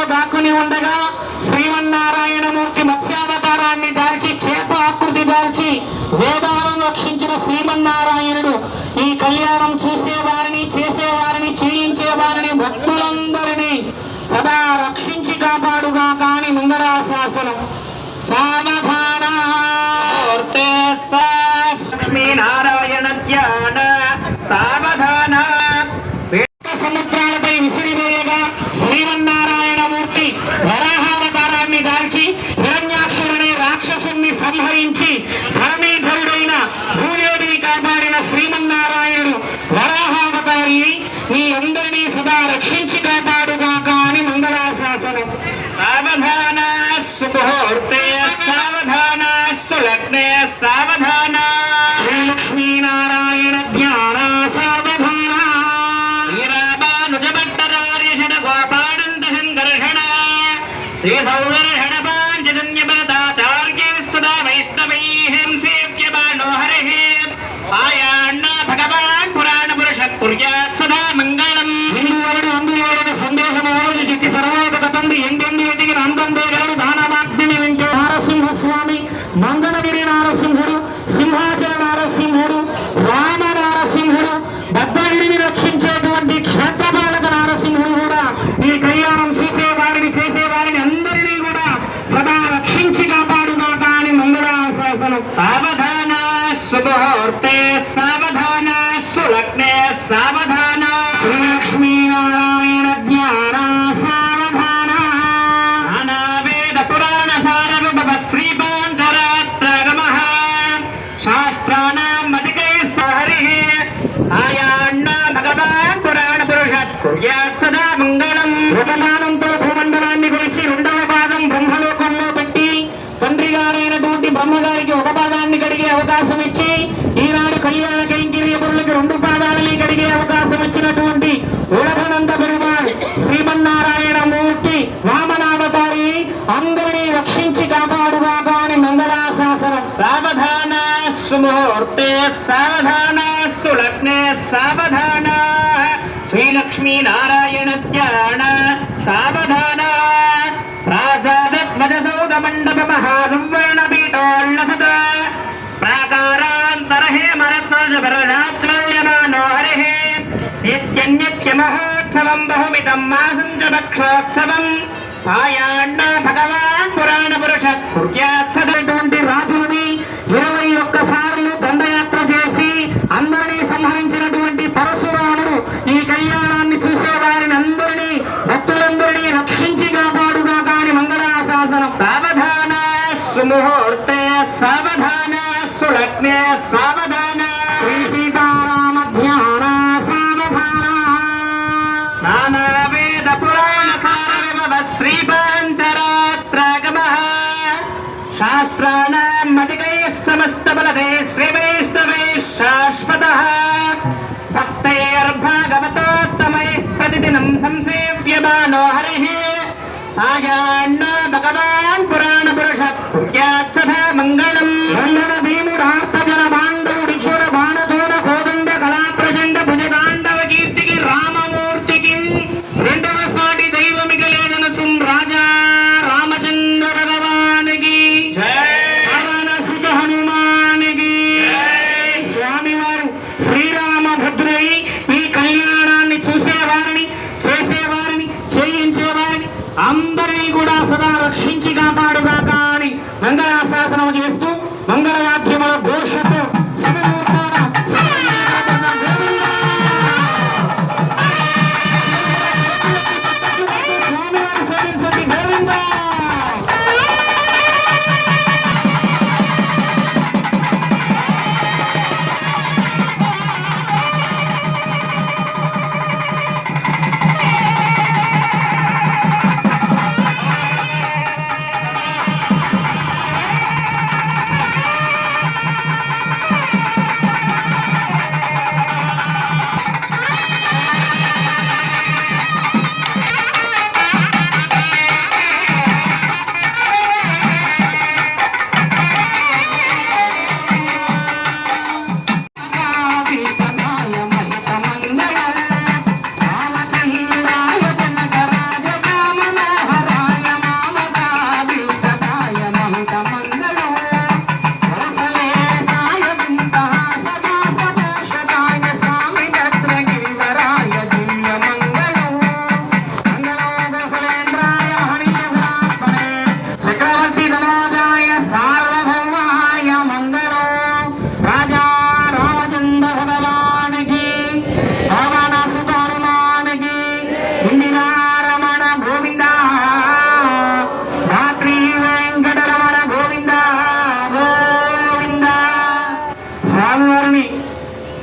అడవుల్లో దాక్కుని ఉండగా శ్రీమన్నారాయణ మూర్తి మత్స్యావతారాన్ని దాల్చి చేప ఆకృతి దాల్చి వేదాలను రక్షించిన శ్రీమన్నారాయణుడు. ఈ కళ్యాణం చూసేవారిని చేసేవారిని చేయించేవారిని భక్తులందరినీ సదా రక్షించి కాపాడుగా కాని ముందరా శాసనం. సమధాన లక్ష్మీనారాయణ ధ్యాన సమధాన సముద్రాలపై విసిరి வர Sini. सावधान प्रासादध्वजसौधमण्डप महासंवर्णपीठोल्लसत प्राकारान्तर हेमरत्नजभरजाच्वल्यमानो हरिः नित्यन्यत्यमहोत्सवम् बहुमिदम् मासम् च भक्षोत्सवम् आयाण्डा भगवान् पुराणपुरुष कुर्यात्सदटोण्डि मुहूर्ते सावधान सुलग्ने सावधान। श्री सीताराम ध्यान सावधान। नाना वेद पुराण सारविभव श्री पंचरात्रगम शास्त्राण मदिकैः समस्त बलदै श्री वैष्णवैः शाश्वत। भक्तैर्भागवतोत्तमैः प्रतिदिनं संसेव्यमानो हरिः। आयाण्णो भगवान् पुरुषत्यात्सभा मङ्गलम् मङ्गलम् అందరినీ కూడా సదా రక్షించి కాపాడుగాక అని మంగళాశాసనం చేస్తూ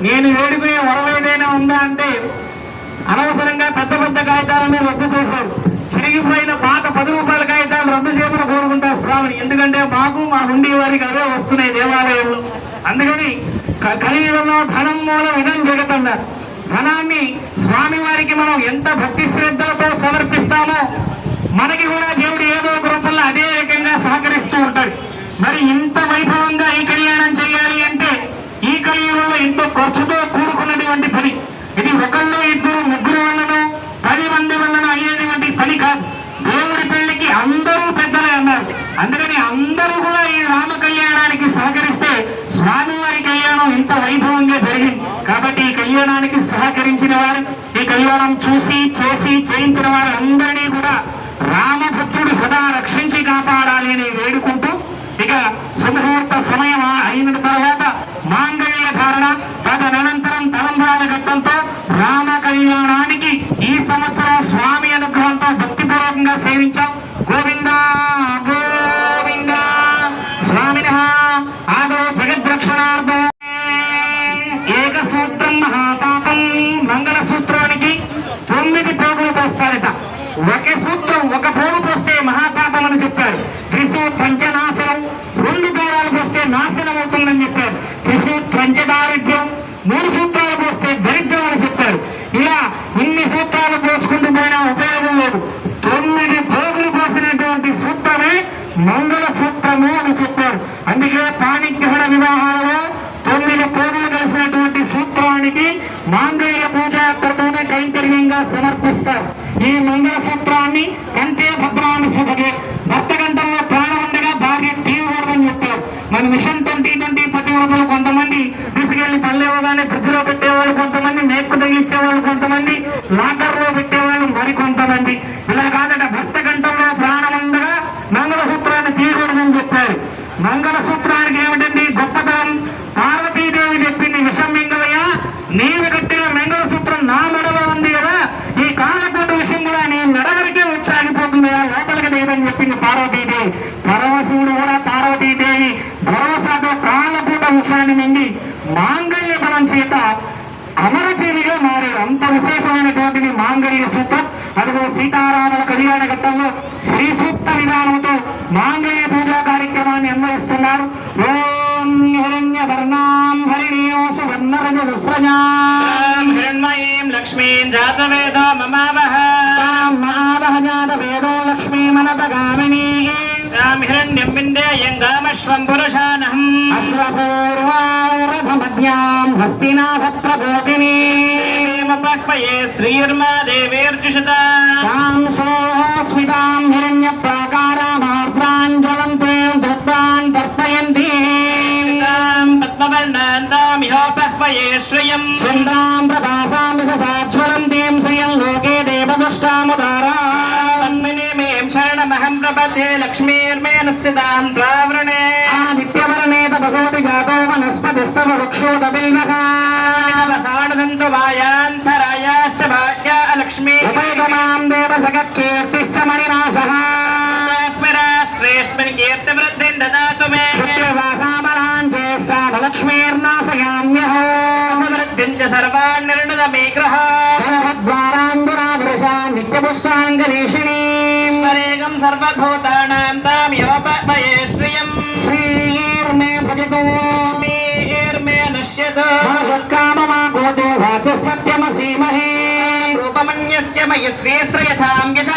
నేను వేడిపోయే వరం ఏదైనా ఉందా అంటే అనవసరంగా పెద్ద పెద్ద కాగితాలను రద్దు చేశారు. చిరిగిపోయిన పాత పది రూపాయల కాగితాలు రద్దు చేయమని కోరుకుంటా స్వామిని. ఎందుకంటే మాకు మా ఉండి వారికి అదే వస్తున్నాయి దేవాలయంలో. అందుకని కలియుగంలో ధనం మూల విధం జగతన్నారు ధనాన్ని స్వామి వారికి మనం ఎంత భక్తి శ్రద్ధలతో సమర్పిస్తామో మనకి కూడా దేవుడు ఏదో ఒక రూపంలో అదే రకంగా సహకరిస్తూ ఉంటాడు. మరి ఇంత వైభవంగా ఖర్చుతో కూడుకున్నటువంటి పని. ఇది ఒకళ్ళు ఇద్దరు ముగ్గురు వల్లనో పది మంది వలన అయ్యేటువంటి పని కాదు. దేవుడి పెళ్ళికి అందరూ పెద్దలే అన్నారు అందుకని అందరూ కూడా ఈ రామ కళ్యాణానికి సహకరిస్తే స్వామివారి కళ్యాణం ఇంత వైభవంగా జరిగింది. కాబట్టి ఈ కళ్యాణానికి సహకరించిన వారు ఈ కళ్యాణం చూసి చేసి చేయించిన వారందరినీ కూడా రామభద్రుడు సదా రక్షించి కాపాడాలి అని వేడుకుంటూ ఇక శుభముహూర్త సమయం అయిన తర్వాత మాంగళ్య ధారణ తదనంతరం తలంబ్రాల ఘట్టంతో రామ కళ్యాణానికి ఈ సంవత్సరం స్వామి అనుగ్రహంతో భక్తిపూర్వకంగా సేవించాం. గోవింద గోవింద స్వామిన ఆదో జగద్రక్షణార్థం. ఏకసూత్రం మహాపాపం మంగళ సూత్రానికి తొమ్మిది పోగులు పోస్తారట. ఒక సూత్రం ఒక పోగు పోస్తే మహాపాపం అని చెప్పారు. త్రిశూ పంచన రెండు దారాలు పోస్తే నాశనం అవుతుందని చెప్పారు త్రిశూ పంచదారిద్ర్యం మూడు సూత్రాలు పోస్తే దరిద్రం అని చెప్పారు ఇలా ఇన్ని సూత్రాలు పోసుకుంటూ పోయినా ఉపయోగం లేదు తొమ్మిది పోగులు పోసినటువంటి సూత్రమే మంగళ సూత్రము అని చెప్పారు అందుకే పాణిగ్రహణ వివాహాలలో తొమ్మిది పోగులు కలిసినటువంటి సూత్రానికి మాంగళ్య పూజాకృతమే కైంకర్యంగా సమర్పిస్తారు ఈ మంగళ సూత్రాన్ని కంటే భద్రాన్ని శుభగే భర్త గంటల్లో ప్రాణం ఉండగా భార్య తీవ్రమని చెప్పారు మన మిషన్ ట్వంటీ ట్వంటీ పతివ్రతలు కొంతమంది తీసుకెళ్ళి పల్లెవగానే ఫ్రిడ్జ్లో పెట్టేవాళ్ళు కొంతమంది మేకు తగిలించేవాళ్ళు కొంతమంది లాకర్లో పెట్టేవాళ్ళు మరికొంతమంది ఇలా కాదట భర్త గంటల్లో ప్రాణం ఉండగా మంగళ సూత్రాన్ని తీయకూడదని చెప్పారు. మంగళ సూత్రానికి ఏమిటండి గొప్పతనం? పార్వతీదేవి చెప్పింది విషం మింగవయ్యా నీవు కట్టిన మంగళ సూత్రం నా మెడలో ఉంది కదా ఈ కాలపూట విషయం కూడా నీ మెడ వచ్చి ఆగిపోతుంది కదా లోపలికి లేదని చెప్పింది పార్వతీదేవి. పరమశివుడు కూడా పార్వతీదేవి భరోసాతో కాలకూట విషయాన్ని మింగి మాంగళ్య బలం చేత అమరజీవిగా మారాడు అంత విశేషమైనటువంటిది మాంగళ్య సూత్రం అదిగో సీతారాముల కళ్యాణ ఘట్టంలో శ్రీ సూక్త విధానంతో మాంగళ్య పూజా కార్యక్రమాన్ని అన్వయిస్తున్నారు. ఓం హిరణ్య వర్ణాం హరిణీయో సువర్ణరజ విస్రజాం హిరణ్మయీం లక్ష్మీం జాతవేదో మమావహ. न्यम्बिन्दे यङ्गामश्वं पुरुषानहम् अश्वपूर्वारभमध्यां हस्तिनाथप्रबोधिनी। पक्वये श्रीर्मा देवेऽर्जुषता तां सोऽस्मितां हिरण्यप्राकारामार्द्राञ्जलं तें धत्तान् तर्पयन्ति लोके देवदृष्टामुदारा। शरणमहं प्रपद्ये लक्ष्मीर्मेण स्थितां प्रावृणे आदित्यवर्णे तपसोऽपि जातो वनस्पतिस्तव वृक्षोदबिल्वः साडदन्तु वायान्तरायाश्च भाग्या अलक्ष्मी उपैकमां देवसगत्कीर्तिश्च मणिनासः स्मरा श्रेष्ठिन् कीर्तिवृद्धिं ददातु मे पुत्रवासाबलान् ज्येष्ठानलक्ष्मीर्नाशयाम्यहो समृद्धिं च सर्वान् निर्णदमीग्रह द्वाराम्बुरादृशा नित्यपुष्टाङ्गरीषिणीम् स्मरेगं सर्वभूतानां तामिहोपये श्रियम् श्रीर्मे भजतो लक्ष्मीर्मे नश्यत मनसत्काममागोतो वाचः सत्यमसीमहे रूपमन्यस्य मयि श्रीश्रयथां यशः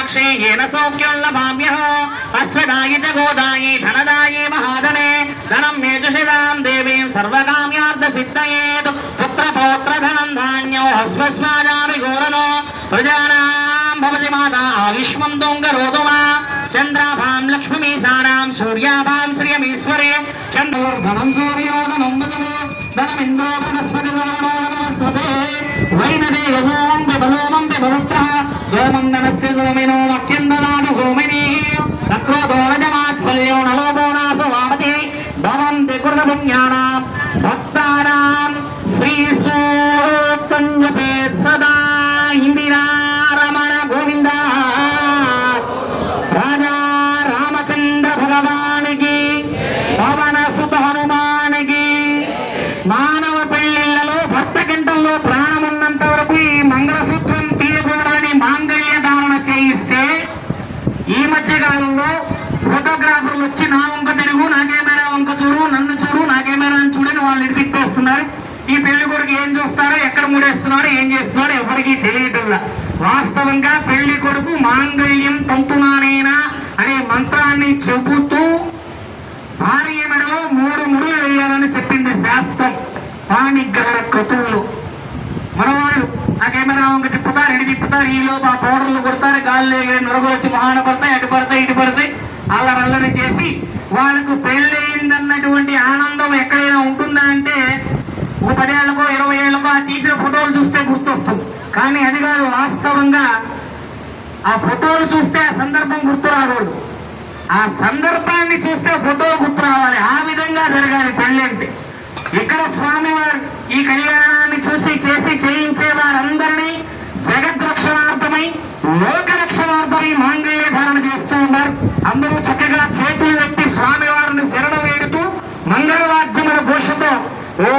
भजस्व पद्माक्षे येन सौख्यं लभाम्यहो अश्वदायि च गोदायि धनदायि महाधने धनं मे जुषितां देवीं सर्वकाम्यार्थसिद्धयेत् पुत्रपौत्रधनं धान्यो हस्वस्माजामि घोरनो प्रजानां भवति माता आयुष्मं दोङ्गरोदुमा चन्द्राभां लक्ष्मीसारां सूर्याभां श्रियमीश्वरे चन्द्रोर्धनं सूर्योधनं धनमिन्द्रो वनस्पतिस्वते ఎక్కడ ఏం చేస్తున్నారో ఎవరికి తెలియటంలా. వాస్తవంగా పెళ్ళి కొడుకు మాంగళ్యం తంతునానేనా అనే మంత్రాన్ని చెబుతూ భార్య మెడలో మూడు ముడులు వేయాలని చెప్పింది శాస్త్రం పాణిగ్రహణ క్రతువులు. మనవాళ్ళు ఆ కెమెరా వంక తిప్పుతారు ఎడి తిప్పుతారు ఈ లోపు ఆ పౌడర్లు కొడతారు గాలి ఎగిరే నొరగలు వచ్చి మహాన పడతాయి అటు పడతాయి ఇటు పడతాయి అల్లరల్లరి చేసి వాళ్ళకు పెళ్ళయిందన్నటువంటి ఆనందం ఎక్కడైనా ఉంటుందా అంటే ఒక పదేళ్ళకో ఇరవై ఏళ్ళకో ఆ తీసిన ఫోటోలు చూస్తే గుర్తొస్తుంది. కానీ అది కాదు వాస్తవంగా ఆ ఫోటోలు చూస్తే ఆ సందర్భం గుర్తు రాకూడదు. ఆ సందర్భాన్ని చూస్తే ఫోటో గుర్తు రావాలి. ఆ విధంగా జరగాలి పెళ్ళి అంటే. ఇక్కడ స్వామివారు ఈ కళ్యాణాన్ని చూసి చేసి చేయించే వారందరినీ జగద్రక్షణార్థమై లోక రక్షణార్థమై మాంగళ్య ధారణ చేస్తూ ఉన్నారు. అందరూ చక్కగా చేతులు పెట్టి స్వామివారిని శరణ వేడుతూ మంగళవాద్యముల ఘోషతో ఓ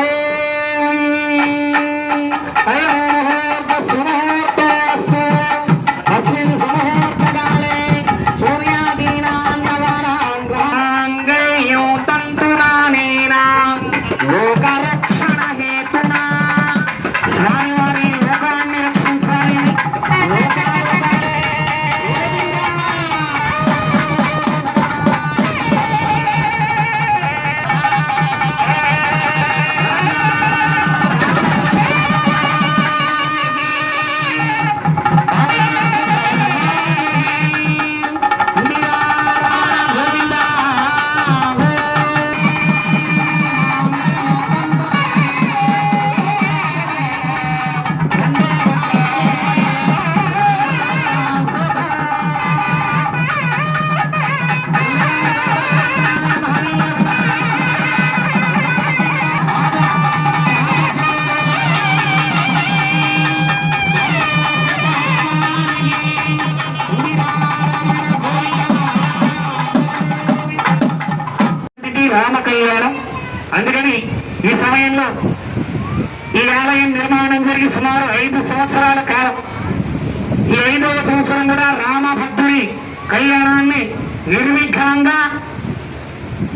అందుకని ఈ సమయంలో ఈ ఆలయం నిర్మాణం జరిగి సుమారు ఐదు సంవత్సరాల కాలం. ఈ ఐదవ సంవత్సరం కూడా రామభద్రుడి కళ్యాణాన్ని నిర్విఘ్నంగా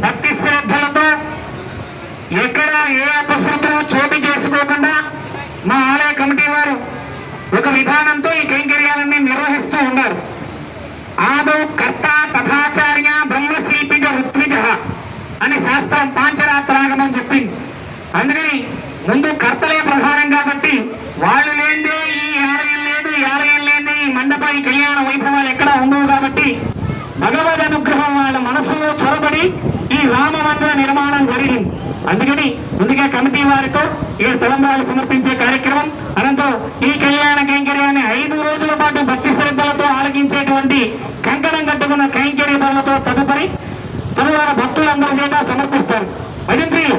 భక్తి శ్రద్ధలతో ఎక్కడ ఏ అపశృతులు చోటు చేసుకోకుండా మా ఆలయ కమిటీ వారు ఒక విధానంతో ఈ కైంకర్యాలన్నీ నిర్వహిస్తూ ఉన్నారు. ఆదౌ కర్త తథాచార్య బ్రహ్మశిల్పిజ ఋత్విజ. అని శాస్త్రం పాంచరాత్రాగమం చెప్పింది. అందుకని ముందు కర్తలే ప్రధానం కాబట్టి వాళ్ళు లేదే ఈ ఆలయం లేదు ఈ ఆలయం లేదే ఈ మండపం ఈ కళ్యాణ వైభవాలు ఎక్కడా ఉండవు కాబట్టి భగవద్ అనుగ్రహం వాళ్ళ మనసులో చొరబడి ఈ రామ మందిర నిర్మాణం జరిగింది. అందుకని ముందుగా కమిటీ వారితో ఏడు తలంబాలు సమర్పించే కార్యక్రమం అనంతరం ఈ కళ్యాణ కైంకర్యాన్ని ఐదు రోజుల పాటు భక్తి శ్రద్ధలతో ఆలకించేటువంటి కంకణం కట్టుకున్న కైంకర్య బలతో తదుపరి తరువాత భక్తులందరి చేత సమర్పిస్తారు. భజంత్రీలు